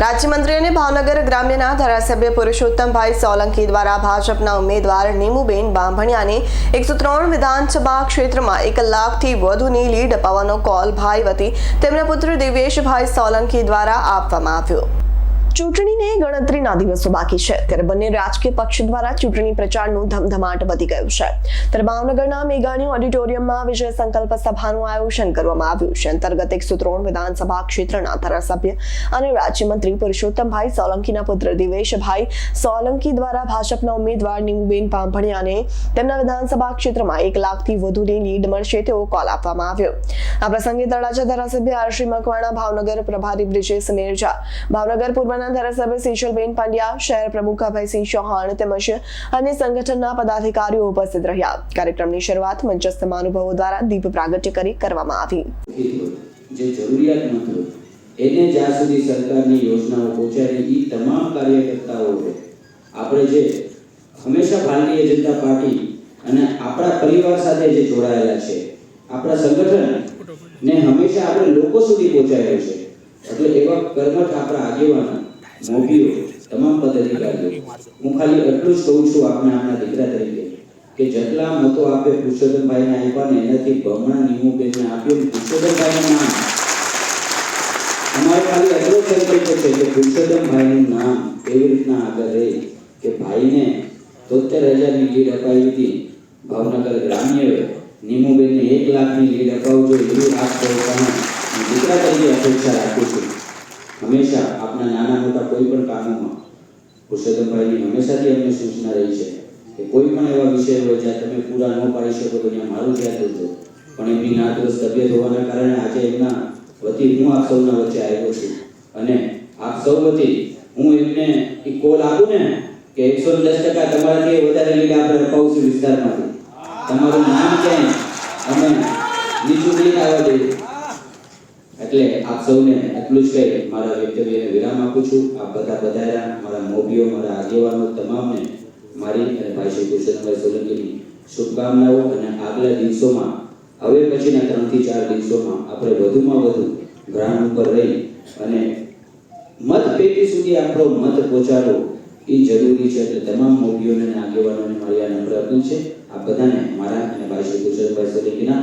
રાજ્યમંત્રી અને ભાવનગર ગ્રામ્યના ધારાસભ્ય પુરુષોત્તમભાઈ સોલંકી દ્વારા ભાજપના ઉમેદવાર નીમુબેન બાંભણિયાને એકસો ત્રણ વિધાનસભા ક્ષેત્રમાં એક લાખથી વધુની લીડ અપાવવાનો કોલ ભાઈ વતી તેમના પુત્ર દિવેશભાઈ સોલંકી દ્વારા આપવામાં આવ્યો. ચૂંટણીને ગણતરીના દિવસો બાકી છે. ત્યારે બંને રાજકીય પક્ષ દ્વારા ચૂંટણી પ્રચારનું ધમધમાટ વધી ગયું છે. ત્યારે ભાવનગરના મેઘાણી ઓડિટોરિયમમાં વિજય સંકલ્પ સભાનું આયોજન કરવામાં આવ્યું છે. અંતર્ગત એકસો ત્રણ વિધાનસભા ક્ષેત્રના ધારાસભ્ય અને રાજ્યમંત્રી પુરુષોત્તમભાઈ સોલંકીના પુત્ર દિવેશભાઈ સોલંકી દ્વારા ભાજપના ઉમેદવાર નીમુબેન પાંભણિયાને તેમના વિધાનસભા ક્ષેત્રમાં એક લાખથી વધુની લીડ મળશે તેવો કોલ આપવામાં આવ્યો. આ પ્રસંગે તળાજા ધારાસભ્ય આરશ્રી મકવાણા, ભાવનગર પ્રભારી બ્રિજેશ મેરજા, ભાવનગર પૂર્વના ધારાસભ્ય સેજલબેન પંડ્યા, શહેર પ્રમુખ અભયસિંહ ચૌહાણ તેમજ અન્ય સંગઠનના પદાધિકારીઓ ઉપસ્થિત રહ્યા. કાર્યક્રમની શરૂઆત મંચસ્થ મહાનુભાવો દ્વારા દીપ પ્રાગટ્ય કરી કરવામાં આવી. જે જરૂરિયાતમંદ એને જ્યાં સુધી સરકારની યોજનાઓ પહોંચાડે એ તમામ કાર્યકર્તાઓએ આપણે જે હંમેશા ભારતીય જનતા પાર્ટી અને આપણા પરિવાર સાથે જે જોડાયેલા છે, આપણા સંગઠન ને હંમેશા આપણે લોકો સુધી પહોંચાડ્યું છે. એટલે એવા કર્મઠ આપણા આગેવાનો મોભીઓ, તમામ પદાધિકારીઓ, હું ખાલી એટલું જ કહું છું આપને આપના દીકરા તરીકે કે જેટલા મતો આપે પુરુષોત્તમભાઈને આપ્યા ને એનાથી બમણા નીમુબેનને આપ્યો પુરુષોત્તમભાઈનું નામ. અમારો ખાલી એટલો સંકલ્પ છે કે પુરુષોત્તમભાઈનું નામ એવી રીતના આગળ રહે કે ભાઈને તોતેર હજારની લીડ અપાવી હતી ભાવનગર ગ્રામ્યએ. નીમુબેનને એક લાખની લીડ અપાવજો એવી આપ સૌને દીકરા તરીકે અપેક્ષા રાખું છું. હંમેશા આપણા નાના મોટા કોઈ પણ કામોમાં પુરુષોત્તમભાઈની હંમેશાથી અમને સૂચના રહી છે કે કોઈ પણ એવા વિષય હોય જ્યાં તમે પૂરા ન પાડી શકો તો ત્યાં મારું ધ્યાન દોરજો પણ એમની નાદુરસ્ત તબિયત હોવાના કારણે આજે એમના વતી હું આપ સૌના વચ્ચે આવ્યો છું. અને આપ સૌ વતી હું એમને એ કોલ આપું ને કે એકસો દસ ટકા તમારાથી વધારે લીડ આપણે છું વિસ્તારમાંથી. તમારું નામ ક્યાંય? અમે નીચું નહીં આવવા દઈએ. એટલે આપ સૌને એટલું જ કહી મારા વ્યક્તવ્યને વિરામ આપું છું. આપ બધા બધાયા મારા મોભીઓ, મારા આગેવાનો તમામને મારી અને ભાઈ શ્રી કૃષ્ણભાઈ સોલંકીની શુભકામનાઓ અને આગલા દિવસોમાં, હવે પછીના ત્રણથી ચાર દિવસોમાં આપણે વધુમાં વધુ ગ્રાઉન્ડ ઉપર રહી અને મત પેટી સુધી આપણો મત પહોંચાડવો એ જરૂરી છે. એટલે તમામ મોભીઓને આગેવાનોને મારી આ નમ્ર અપીલ છે. આ બધાને મારા અને ભાઈ શ્રી કૃષ્ણભાઈ સોલંકીના